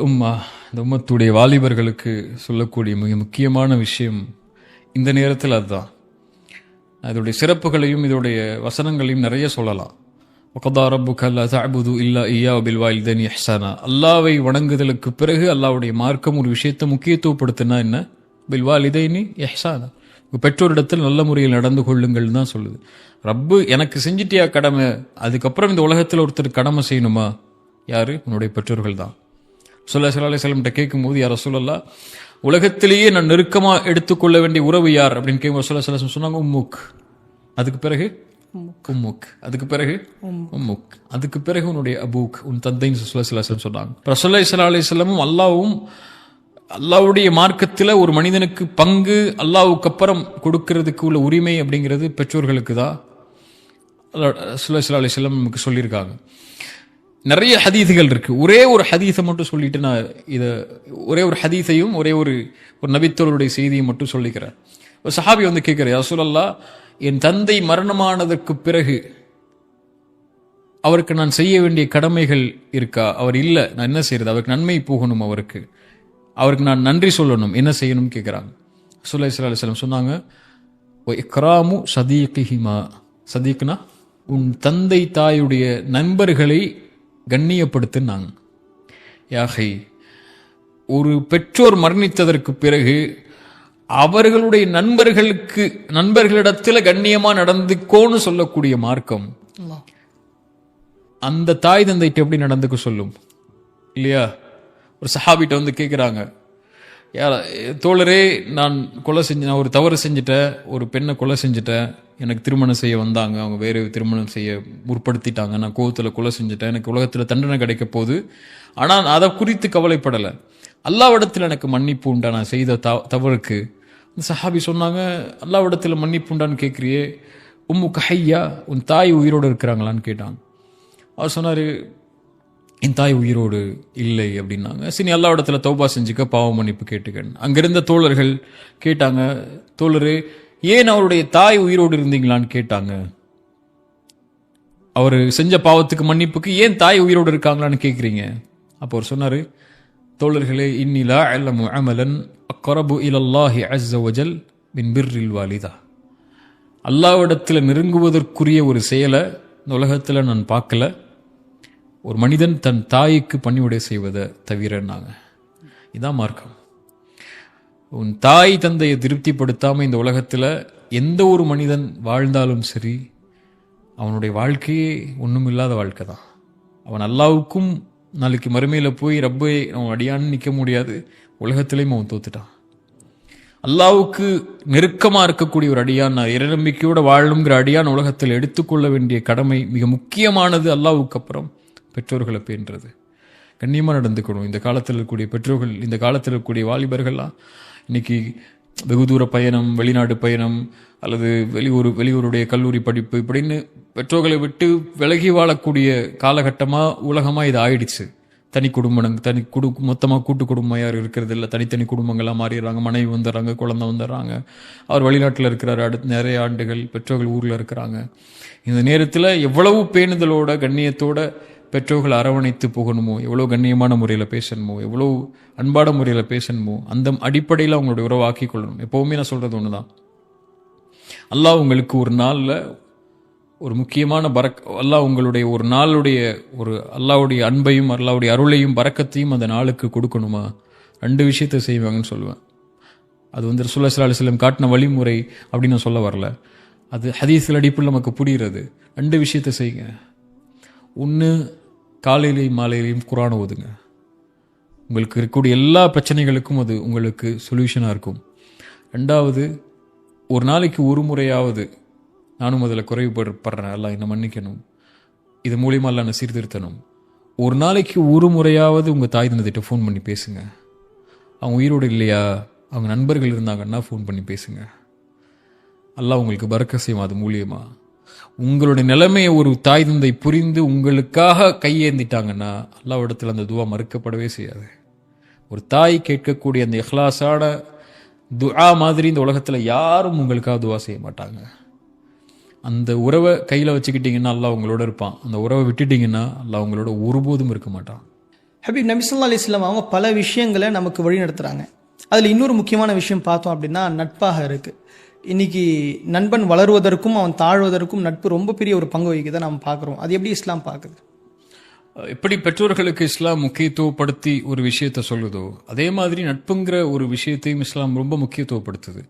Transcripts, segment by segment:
அல் உம்மா இந்த உம்மத்துடைய வாலிபர்களுக்கு சொல்லக்கூடிய மிக முக்கியமான விஷயம் இந்த நேரத்தில் அதுதான். இதோடைய சிறப்புகளையும் இதோடைய வசனங்களையும் நிறைய சொல்லலாம். ஒகதா ரப்புக அல்லா தஅபுது இல்லா ஐயா பில் வாலிதனி இஹ்சானா. அல்லாவை வணங்குதலுக்கு பிறகு அல்லாவுடைய மார்க்கம் ஒரு விஷயத்தை முக்கியத்துவப்படுத்தினா என்ன? பில்வாலிதைனி எஹ்சானா உங்கள் பெற்றோரிடத்தில் நல்ல முறையில் நடந்து கொள்ளுங்கள் தான் சொல்லுது. ரப்பு எனக்கு செஞ்சிட்டியா கடமை? அதுக்கப்புறம் இந்த உலகத்தில் ஒருத்தர் கடமை செய்யணுமா? யாரு? உன்னுடைய பெற்றோர்கள் தான். சொல்ல சலாஹ் செல்லம்கிட்ட கேட்கும்போது யார் சொல்லலா உலகத்திலேயே நான் நெருக்கமா எடுத்துக்கொள்ள வேண்டிய உறவு யார்? அப்படின்னு கேட்கும் சொல்ல சொல்ல சொன்னாங்க உம்முக். அதுக்கு பிறகு? உம்முக். அதுக்கு பிறகு? உம்முக். அதுக்கு பிறகு உன்னுடைய அபூக் உன் தந்தைன்னு சொல்ல சில சொன்னாங்க. ரசோல்லா இஸ்லா அலிஸ்லமும் அல்லாவும் அல்லாவுடைய மார்க்கத்தில் ஒரு மனிதனுக்கு பங்கு அல்லாவுக்கு அப்புறம் கொடுக்கறதுக்கு உள்ள உரிமை அப்படிங்கிறது பெற்றோர்களுக்கு தான். சுல்லா அலிஸ்லாம் நமக்கு சொல்லியிருக்காங்க. நிறைய ஹதீஸுகள் இருக்குது ஒரே ஒரு ஹதீஸை மட்டும் சொல்லிட்டு நான் இதை ஒரே ஒரு ஹதீஸையும் ஒரே ஒரு ஒரு நபித்தோருடைய செய்தியை மட்டும் சொல்லிக்கிறேன். ஒரு சஹாபி வந்து கேட்குறேன் யசூலல்லா என் தந்தை மரணமானதற்கு பிறகு அவருக்கு நான் செய்ய வேண்டிய கடமைகள் இருக்கா? அவர் இல்லை நான் என்ன செய்யறது அவருக்கு நன்மை போகணும் அவருக்கு. அவருக்கு நான் நன்றி சொல்லணும். என்ன செய்யணும் கேட்குறாங்க. சுல்லா அலிஸ்லாம் சொன்னாங்க இக்ராமு சதீக்கிஹிமா சதீக்னா உன் தந்தை தாயுடைய நண்பர்களை கண்ணியப்படுத்தினாங்க. யாகை ஒரு பெற்றோர் மரணித்ததற்கு பிறகு அவர்களுடைய நண்பர்களுக்கு நண்பர்களிடத்தில் கண்ணியமா நடந்துக்கோன்னு சொல்லக்கூடிய மார்க்கம். அந்த தாய் தந்தைட்டு எப்படி நடந்துக்க சொல்லும்? இல்லையா? ஒரு சஹாபிட்ட வந்து கேட்குறாங்க யார தோழரே நான் கொலை செஞ்சு நான் ஒரு தவறு செஞ்சுட்டேன் ஒரு பெண்ணை கொலை செஞ்சுட்டேன் எனக்கு திருமணம் செய்ய வந்தாங்க அவங்க வேறு திருமணம் செய்ய முற்படுத்திட்டாங்க நான் கோவத்தில் கொலை செஞ்சுட்டேன் எனக்கு உலகத்தில் தண்டனை கிடைக்க போகுது. ஆனால் அதை குறித்து கவலைப்படலை. அல்லாவிடத்தில் எனக்கு மன்னிப்பு உண்டா? நான் செய்த த தவறுக்கு. சஹாபி சொன்னாங்க அல்லாவிடத்தில் மன்னிப்பு உண்டான்னு கேட்குறியே? உம்மு கஹையா உன் தாய் உயிரோடு இருக்கிறாங்களான்னு கேட்டாங்க. அவர் சொன்னார் என் தாய் உயிரோடு இல்லை அப்படின்னாங்க. சரி எல்லா இடத்துல தௌபா செஞ்சுக்க பாவ மன்னிப்பு கேட்டுக்கன்னு அங்கிருந்த தோழர்கள் கேட்டாங்க தோழரு ஏன் அவருடைய தாய் உயிரோடு இருந்தீங்களான்னு கேட்டாங்க. அவர் செஞ்ச பாவத்துக்கு மன்னிப்புக்கு ஏன் தாய் உயிரோடு இருக்காங்களான்னு கேட்குறீங்க அப்போ அவர் சொன்னார் தோழர்களே இன்னிலா அல்லமு அமலன் அக்கரபு இலல்லாஹி அஸ்ஸவஜல் பின் பிர்ரில் வாலிதா. அல்லாவிடத்தில் நெருங்குவதற்குரிய ஒரு செயலை இந்த உலகத்தில் நான் பார்க்கல. ஒரு மனிதன் தன் தாய்க்கு பணிவுடை செய்வதை தவிரனாங்க இதான் மார்க்கம். உன் தாய் தந்தையை திருப்திப்படுத்தாமல் இந்த உலகத்தில் எந்த ஒரு மனிதன் வாழ்ந்தாலும் சரி அவனுடைய வாழ்க்கையே ஒன்றும் இல்லாத வாழ்க்கை தான். அவன் அல்லாவுக்கும் நாளைக்கு மறுமையில் போய் ரப்பை அவன் அடியான்னு நிற்க முடியாது. உலகத்திலையும் அவன் தோத்துட்டான். அல்லாவுக்கு நெருக்கமாக இருக்கக்கூடிய ஒரு அடியான் நான் இறைநம்பிக்கையோட வாழணுங்கிற அடியான் உலகத்தில் எடுத்துக்கொள்ள வேண்டிய கடமை மிக முக்கியமானது அல்லாவுக்கு அப்புறம். பெற்றோர்களை பேன்றது கண்ணியமாக நடந்துக்கணும். இந்த காலத்தில் இருக்கக்கூடிய பெற்றோர்கள் இந்த காலத்தில் இருக்கக்கூடிய வாலிபர்கள்லாம் இன்னைக்கு வெகு தூர பயணம் வெளிநாடு பயணம் அல்லது வெளியூர் வெளியூருடைய கல்லூரி படிப்பு இப்படின்னு பெற்றோர்களை விட்டு விலகி வாழக்கூடிய காலகட்டமாக உலகமாக இது ஆயிடுச்சு. தனி குடும்பம் தனி குடு மொத்தமாக கூட்டு குடும்பம் யாரும் இருக்கிறது இல்லை தனித்தனி குடும்பங்களாக மாறிடுறாங்க. மனைவி வந்துடுறாங்க குழந்தை வந்துடுறாங்க. அவர் வெளிநாட்டில் இருக்கிறார். அடுத்து நிறைய ஆண்டுகள் பெற்றோர்கள் ஊரில் இருக்கிறாங்க. இந்த நேரத்தில் எவ்வளவு பேணுதலோட கண்ணியத்தோட பெற்றோர்கள் அரவணைத்து போகணுமோ? எவ்வளோ கண்ணியமான முறையில் பேசணுமோ? எவ்வளோ அன்பான முறையில் பேசணுமோ? அந்த அடிப்படையில் அவங்களுடைய உறவாக்கி கொள்ளணும். எப்போவுமே நான் சொல்கிறது ஒன்று தான் அல்லாஹ் உங்களுக்கு ஒரு நாளில் ஒரு முக்கியமான பறக் அல்லாஹ் உங்களுடைய ஒரு நாளுடைய ஒரு அல்லாவுடைய அன்பையும் அல்லாவுடைய அருளையும் பறக்கத்தையும் அந்த நாளுக்கு கொடுக்கணுமா? ரெண்டு விஷயத்தை செய்வாங்கன்னு சொல்லுவேன். அது வந்து ரசூல்லா அலிஸ்லம் காட்டின வழிமுறை அப்படின்னு நான் சொல்ல வரல. அது ஹதீஸில் அடிப்பில் நமக்கு புரிகிறது. ரெண்டு விஷயத்தை செய்யுங்க. ஒன்று காலையிலையும் மாலையிலையும் குரான் ஓதுங்க. உங்களுக்கு இருக்கக்கூடிய எல்லா பிரச்சனைகளுக்கும் அது உங்களுக்கு சொல்யூஷனாக இருக்கும். ரெண்டாவது ஒரு நாளைக்கு ஒரு முறையாவது நானும் அதில் குறைவுபடுறேன். எல்லாம் என்னை மன்னிக்கணும். இது மூலியமாக எல்லாம் சீர்திருத்தணும். ஒரு நாளைக்கு ஒரு முறையாவது உங்கள் தாய் தினத்திட்ட ஃபோன் பண்ணி பேசுங்க. அவங்க உயிரோடு இல்லையா? அவங்க நண்பர்கள் இருந்தாங்கன்னா ஃபோன் பண்ணி பேசுங்க. எல்லாம் உங்களுக்கு பறக்க செய்யும் அது மூலியமாக உங்களுடைய நிலைமையை ஒரு தாய் தந்தை புரிந்து உங்களுக்காக கையேந்திட்டாங்கன்னா அல்லாவிடத்தில் அந்த துவா மறுக்கப்படவே செய்யாது. ஒரு தாய் கேட்கக்கூடிய அந்த இஹ்லாஸான துஆ மாதிரி இந்த உலகத்தில் யாரும் உங்களுக்காக துவா செய்ய மாட்டாங்க. அந்த உறவை கையில் வச்சுக்கிட்டிங்கன்னா அல்லாஹ் உங்களோட இருப்பான். அந்த உறவை விட்டுட்டிங்கன்னா அல்லாஹ் உங்களோட ஒருபோதும் இருக்க மாட்டான். ஹபீப் நபிசுல்லா அலிஸ்லாம் அவங்க பல விஷயங்களை நமக்கு வழி நடத்துகிறாங்க அதில் இன்னொரு முக்கியமான விஷயம் பார்த்தோம் அப்படின்னா நட்பாக இருக்குது இன்னைக்கு நண்பன் வளருவதற்கும் அவன் தாழ்வதற்கும் நட்பு ரொம்ப பெரிய ஒரு பங்கு வகிக்குதை நம்ம பார்க்குறோம். அது எப்படி இஸ்லாம் பார்க்குது? எப்படி பெற்றோர்களுக்கு இஸ்லாம் முக்கியத்துவப்படுத்தி ஒரு விஷயத்த சொல்லுதோ அதே மாதிரி நட்புங்கிற ஒரு விஷயத்தையும் இஸ்லாம் ரொம்ப முக்கியத்துவப்படுத்துது.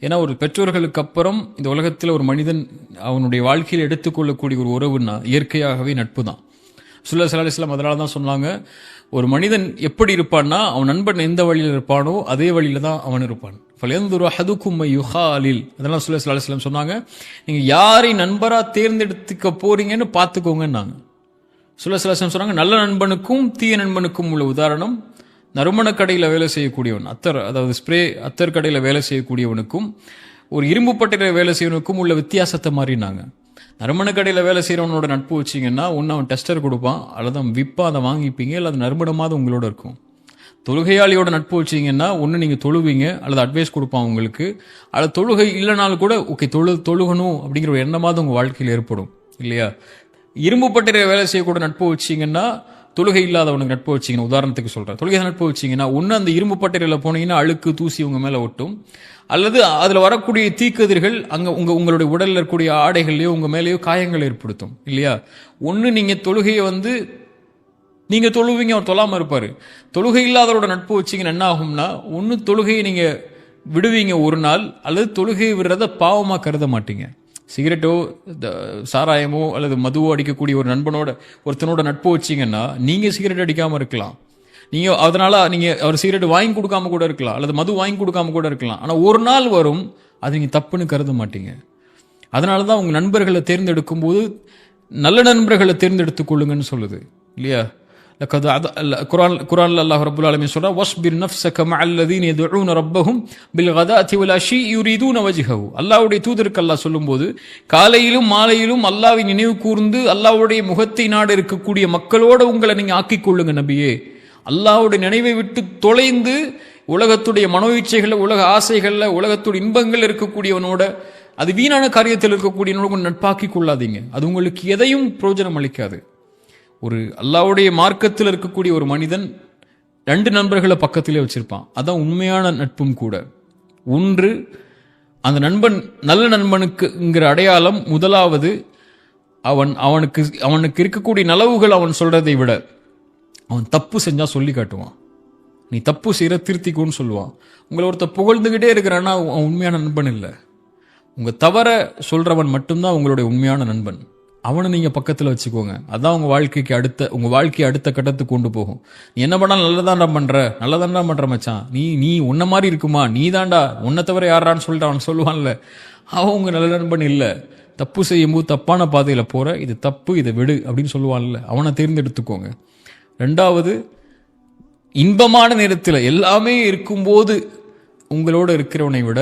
ஏன்னா ஒரு பெற்றோர்களுக்கு அப்புறம் இந்த உலகத்தில் ஒரு மனிதன் அவனுடைய வாழ்க்கையில் எடுத்துக்கொள்ளக்கூடிய ஒரு உறவுன்னா இயற்கையாகவே நட்பு தான் சுல்லா சலா அதனால தான் சொன்னாங்க ஒரு மனிதன் எப்படி இருப்பான்னா அவன் நண்பன் எந்த வழியில் இருப்பானோ அதே வழியில தான் அவன் இருப்பான். ஃபலயந்துரு யுஹா அலில் அதெல்லாம் சுல்லா சலா சொன்னாங்க நீங்கள் யாரை நண்பராக தேர்ந்தெடுத்துக்க போறீங்கன்னு பார்த்துக்கோங்கன்னாங்க. சுல்லசலாசம் சொன்னாங்க நல்ல நண்பனுக்கும் தீய நண்பனுக்கும் உள்ள உதாரணம் நறுமண கடையில் வேலை செய்யக்கூடியவன் அத்தர் அதாவது ஸ்ப்ரே அத்தர் கடையில் வேலை செய்யக்கூடியவனுக்கும் ஒரு இரும்பு பட்டையில் வேலை செய்யவனுக்கும் உள்ள வித்தியாசத்தை மாறினாங்க. நறுமண கடையில் வேலை செய்கிறவனோட நட்பு வச்சிங்கன்னா ஒன்று அவன் டெஸ்டர் கொடுப்பான். அல்லது அவன் விற்பா அதை வாங்கிப்பீங்க அல்லது நறுமணமாவது உங்களோட இருக்கும். தொழுகையாளியோட நட்பு வச்சிங்கன்னா ஒன்று நீங்கள் தொழுவீங்க அல்லது அட்வைஸ் கொடுப்பான் உங்களுக்கு. அல்லது தொழுகை இல்லைனாலும் கூட ஓகே தொழு தொழுகணும் அப்படிங்கிற ஒரு எண்ணமாவது உங்கள் வாழ்க்கையில் ஏற்படும். இல்லையா? இரும்பு பட்டிர வேலை செய்யக்கூட நட்பு வச்சிங்கன்னா தொழுகை இல்லாதவனுக்கு நட்பு வச்சிங்கன்னா உதாரணத்துக்கு சொல்கிறேன் தொழுகை நட்பு வச்சிங்கன்னா ஒன்று அந்த இரும்பு பட்டறையில் போனீங்கன்னா அழுக்கு தூசி உங்கள் மேலே ஒட்டும். அல்லது அதில் வரக்கூடிய தீக்கதிர்கள் அங்கே உங்கள் உங்களுடைய உடலில் இருக்கக்கூடிய ஆடைகள்லையோ உங்கள் மேலேயோ காயங்கள் ஏற்படுத்தும். இல்லையா? ஒன்று நீங்கள் தொழுகையை வந்து நீங்கள் தொழுவீங்க அவர் தொழாமல் இருப்பார். தொழுகை இல்லாதவரோட நட்பு வச்சீங்கன்னா என்ன ஆகும்னா ஒன்று தொழுகையை நீங்கள் விடுவீங்க ஒரு நாள் அல்லது தொழுகையை விடுறத பாவமாக கருத மாட்டீங்க. சிகரெட்டோ த- சாராயமோ அல்லது மதுவோ அடிக்கக்கூடிய ஒரு நண்பனோட ஒருத்தனோட நட்பு வச்சிங்கன்னா நீங்கள் சிகரெட் அடிக்காமல் இருக்கலாம். நீங்கள் அதனால் நீங்கள் அவர் சிகரெட் வாங்கி கொடுக்காம கூட இருக்கலாம் அல்லது மது வாங்கி கொடுக்காம கூட இருக்கலாம். ஆனால் ஒரு நாள் வரும் அது நீங்கள் தப்புன்னு கருத மாட்டீங்க. அதனால தான் உங்கள் நண்பர்களை தேர்ந்தெடுக்கும் போது நல்ல நண்பர்களை தேர்ந்தெடுத்துக் கொள்ளுங்கன்னு சொல்லுது. இல்லையா? லக்கது அத குரான் குரான் அல்லாஹ் ரபுல் ஆலமின் சொல்கிறார் வஸ்பிர் நஃப்சக மல்லதீன் எதுன ரப்பஹும் பில் கதா திவல் அஷி யுரிதூன வஜிஹவு அல்லாஹ்வுடைய தூதருக்கு அல்லாஹ் சொல்லும்போது காலையிலும் மாலையிலும் அல்லாவை நினைவு கூர்ந்து அல்லாவுடைய முகத்தை நாடு இருக்கக்கூடிய மக்களோடு உங்களை நீங்கள் ஆக்கிக் கொள்ளுங்க நபியே. அல்லாவுடைய நினைவை விட்டு தொலைந்து உலகத்துடைய மனோச்சைகளில் உலக ஆசைகளில் உலகத்துடைய இன்பங்கள் இருக்கக்கூடியவனோட அது வீணான காரியத்தில் இருக்கக்கூடியவனோட நட்பாக்கி கொள்ளாதீங்க. அது உங்களுக்கு எதையும் பிரயோஜனம் அளிக்காது. ஒரு அல்லாவுடைய மார்க்கத்தில் இருக்கக்கூடிய ஒரு மனிதன் ரெண்டு நண்பர்களை பக்கத்திலே வச்சிருப்பான். அதான் உண்மையான நட்பும் கூட. ஒன்று அந்த நண்பன் நல்ல நண்பனுக்குங்கிற அடையாளம். முதலாவது அவன் அவனுக்கு அவனுக்கு இருக்கக்கூடிய நலவுகள் அவன் சொல்றதை விட அவன் தப்பு செஞ்சா சொல்லி காட்டுவான். நீ தப்பு செய்கிற திருத்திக்கோன்னு சொல்லுவான். உங்களை ஒருத்தர் புகழ்ந்துகிட்டே இருக்கிறான்னா அவன் உண்மையான நண்பன் இல்லை. உங்க தவற சொல்றவன் மட்டும்தான் உங்களுடைய உண்மையான நண்பன். அவனை நீங்கள் பக்கத்தில் வச்சுக்கோங்க. அதான் உங்கள் வாழ்க்கைக்கு அடுத்த உங்கள் வாழ்க்கையை அடுத்த கட்டத்துக்கு கொண்டு போகும். நீ என்ன பண்ணால் நல்லதாண்டா பண்ணுற நல்லதாண்டா பண்ணுற மச்சான். நீ நீ உன்ன மாதிரி இருக்குமா? நீ தாண்டா உன்னை தவிர யாரான்னு சொல்லிட்டு அவன் சொல்லுவான்ல. அவன் உங்கள் நல்ல நண்பன் இல்லை. தப்பு செய்யும்போது தப்பான பாதையில் போகிற இது தப்பு இதை விடு அப்படின்னு சொல்லுவான்ல. அவனை தேர்ந்தெடுத்துக்கோங்க. ரெண்டாவது இன்பமான நேரத்தில் எல்லாமே இருக்கும்போது உங்களோட இருக்கிறவனை விட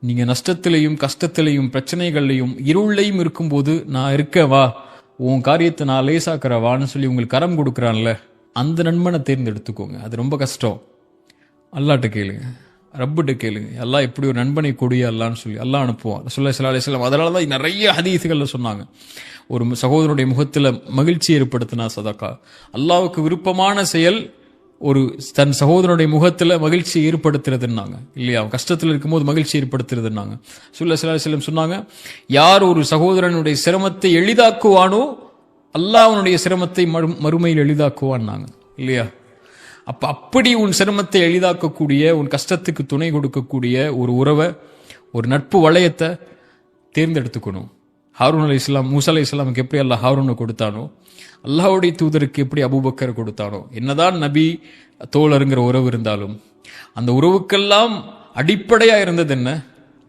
நீங்க நஷ்டத்திலையும் கஷ்டத்திலையும் பிரச்சனைகள்லையும் இருள்லையும் இருக்கும்போது நான் இருக்கவா உன் காரியத்தை நான் லேசாக்குற வான்னு சொல்லி உங்களுக்கு கரம் கொடுக்குறான்ல அந்த நண்பனை தேர்ந்தெடுத்துக்கோங்க. அது ரொம்ப கஷ்டம். அல்லாட்ட கேளுங்க. ரப்பிட்ட கேளுங்க. எல்லாம் எப்படி ஒரு நண்பனை கொடிய அல்லான்னு சொல்லி எல்லாம் அனுப்புவான். சொல்ல சில அலிஸ்லாம் அதனால தான் நிறைய ஹதீசுகளில் சொன்னாங்க. ஒரு சகோதரனுடைய முகத்தில் மகிழ்ச்சி ஏற்படுத்தினா சதக்கா. அல்லாவுக்கு விருப்பமான செயல் ஒரு தன் சகோதரனுடைய முகத்தில் மகிழ்ச்சி ஏற்படுத்துறதுன்னாங்க. இல்லையா? அவன் கஷ்டத்தில் இருக்கும்போது மகிழ்ச்சி ஏற்படுத்துறதுன்னாங்க. சுல்ல சில செல்லம் சொன்னாங்க யார் ஒரு சகோதரனுடைய சிரமத்தை எளிதாக்குவானோ அல்லாஹ் அவனுடைய சிரமத்தை மறு மறுமையில் எளிதாக்குவான்னாங்க. இல்லையா? அப்ப அப்படி உன் சிரமத்தை எளிதாக்கக்கூடிய உன் கஷ்டத்துக்கு துணை கொடுக்கக்கூடிய ஒரு உறவை ஒரு நட்பு வளையத்தை தேர்ந்தெடுத்துக்கணும். ஹாரூன் அலி இஸ்லாம் மூசா அலி இஸ்லாமுக்கு எப்படி அல்லாஹ் ஹாரூனை கொடுத்தானோ அல்லாஹுடைய தூதருக்கு எப்படி அபூபக்கர் கொடுத்தானோ என்னதான் நபி தோழருங்கிற உறவு இருந்தாலும் அந்த உறவுக்கெல்லாம் அடிப்படையாக இருந்தது என்ன?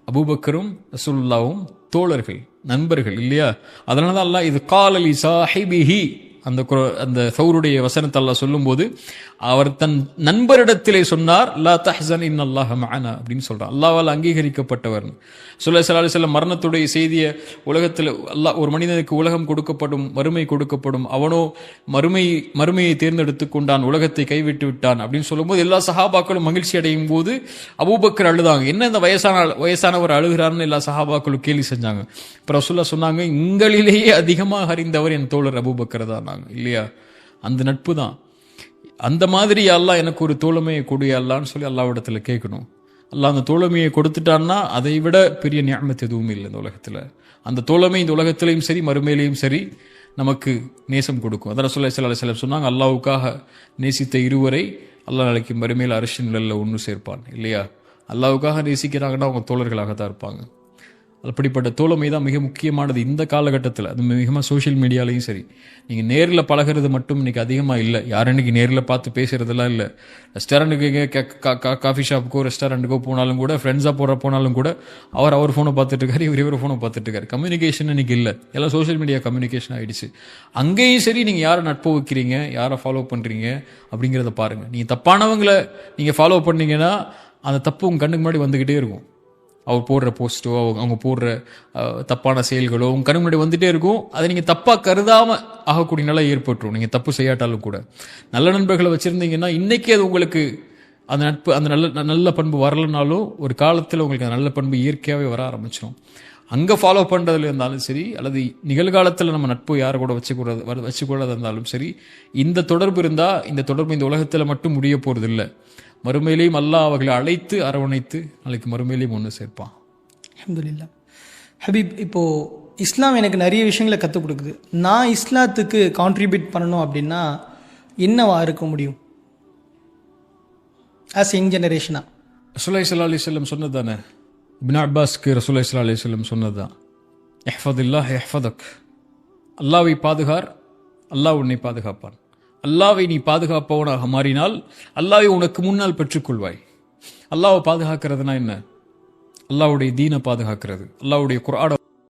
அபுபக்கரும் ரசூல்லாவும் தோழர்கள் நண்பர்கள் இல்லையா? அதனால தான் அல்லாஹ் இது காலலி சாஹிபிஹி அந்த குர- அந்த சௌருடைய வசனத்தை அல்லாஹ் சொல்லும்போது அவர் தன் நண்பரிடத்திலே சொன்னார் லா தஹன் இன் அல்லாஹ் மஅனா அப்படின்னு சொல்றார் அல்லாஹ்வால் அங்கீகரிக்கப்பட்டவர். சுல்லா சலாலி செல்லம் மரணத்துடைய செய்தியை உலகத்தில் அல்லாஹ் ஒரு மனிதனுக்கு உலகம் கொடுக்கப்படும் மறுமை கொடுக்கப்படும் அவனோ மறுமை மறுமையை தேர்ந்தெடுத்து கொண்டான் உலகத்தை கைவிட்டு விட்டான் அப்படின்னு சொல்லும்போது எல்லா சஹாபாக்களும் மகிழ்ச்சி அடையும் போது அபூபக்கர் அழுதாங்க. என்ன இந்த வயசான வயசானவர் அழுகிறார்னு எல்லா சஹாபாக்களும் கேலி செஞ்சாங்க. அப்புறம் சொன்னாங்க உங்களிலேயே அதிகமாக அறிந்தவர் என் தோழர் அபூபக்கர் தான் நாங்க இல்லையா? அந்த நட்பு தான். அந்த மாதிரி அல்லாஹ் எனக்கு ஒரு தோழமையை கொடு அல்லான்னு சொல்லி அல்லாவிடத்தில் கேட்கணும். அல்லா அந்த தோழமையை கொடுத்துட்டான்னா அதை விட பெரிய ஞாபகத்து எதுவும் இல்லை இந்த உலகத்துல. அந்த தோழமை இந்த உலகத்திலையும் சரி மறுமையிலையும் சரி நமக்கு நேசம் கொடுக்கும். அதான் சொல்ல சில சில சொன்னாங்க அல்லாவுக்காக நேசித்த இருவரை அல்லா நாளைக்கு மறுமையில் அரசியல் நிழல்ல ஒன்று சேர்ப்பான். இல்லையா? அல்லாவுக்காக நேசிக்கிறாங்கன்னா அவங்க தோழர்களாக தான் இருப்பாங்க. அப்படிப்பட்ட தோழமை தான் மிக முக்கியமானது இந்த காலகட்டத்தில். அது மிகமாக சோஷியல் மீடியாலையும் சரி. நீங்கள் நேரில் பழகிறது மட்டும் இன்றைக்கி அதிகமாக இல்லை. யாரும் இன்னைக்கு நேரில் பார்த்து பேசுகிறதெல்லாம் இல்லை. ரெஸ்டாரண்ட்டுக்கு காஃபி ஷாப்புக்கோ ரெஸ்டாரண்ட்டுக்கோ போனாலும் கூட ஃப்ரெண்ட்ஸாக போகிற போனாலும் கூட அவர் அவர் ஃபோனை பார்த்துட்டுருக்காரு இவர் இவர் ஃபோனை பார்த்துட்டுருக்காரு கம்யூனிகேஷன் இன்னைக்கு இல்லை. எல்லாம் சோஷியல் மீடியா கம்யூனிகேஷன் ஆகிடுச்சு அங்கேயும் சரி நீங்கள் யாரை நட்பு வைக்கிறீங்க யாரை ஃபாலோ பண்ணுறீங்க அப்படிங்கிறத பாருங்கள் நீங்கள் தப்பானவங்களை நீங்கள் ஃபாலோ பண்ணீங்கன்னா அந்த தப்பு உங்கள் கண்ணுக்கு முன்னாடி வந்துக்கிட்டே இருக்கும். அவர் போடுற போஸ்ட்டோ அவங்க போடுற தப்பான செயல்களோ உங்கள் கண் முன்னாடி வந்துட்டே இருக்கும். அதை நீங்கள் தப்பாக கருதாமல் ஆகக்கூடிய நிலை ஏற்பட்டுரும். நீங்கள் தப்பு செய்யாட்டாலும் கூட. நல்ல நண்பர்களை வச்சுருந்தீங்கன்னா இன்றைக்கி அது உங்களுக்கு அந்த நட்பு அந்த நல்ல நல்ல பண்பு வரலனாலும் ஒரு காலத்தில் உங்களுக்கு அந்த நல்ல பண்பு இயற்கையாகவே வர ஆரம்பிச்சிடும் அங்கே ஃபாலோ பண்ணுறதுல இருந்தாலும் சரி அல்லது நிகழ்காலத்தில் நம்ம நட்பு யார் கூட வச்சுக்கூடாது வர வச்சுக்கூடாது இருந்தாலும் சரி இந்த தொடர்பு இருந்தால் இந்த தொடர்பு இந்த உலகத்தில் மட்டும் முடிய போகிறது இல்லை மறுமையிலையும் அல்லாஹ் அவர்களை அழைத்து அரவணைத்து நாளைக்கு மறுமையிலையும் ஒன்று சேர்ப்பான். அல்ஹம்துலில்லா. ஹபீப் இப்போ இஸ்லாம் எனக்கு நிறைய விஷயங்களை கற்றுக் கொடுக்குது. நான் இஸ்லாத்துக்கு கான்ட்ரிபியூட் பண்ணணும் அப்படின்னா என்னவா இருக்க முடியும்? ஆஸ் யங் ஜெனரேஷனா ரசூலை சல்லா அலி சொல்லம் சொன்னது தானே இப்னு அப்பாஸ்க்கு ரசூலை சல்லா அலி சொல்லம் சொன்னது தான் எஹ்ஃபதுல்லா எஹ்ஃபதக் அல்லாவை பாதுகார் அல்லாஹ் உன்னை பாதுகாப்பான். அல்லாவை நீ பாதுகாப்பவனாக மாறினால் அல்லாவை உனக்கு முன்னால் பெற்றுக்கொள்வாய். அல்லாவை பாதுகாக்கிறதுனா என்ன? அல்லாவுடைய தீனை பாதுகாக்கிறது. அல்லாவுடைய குராட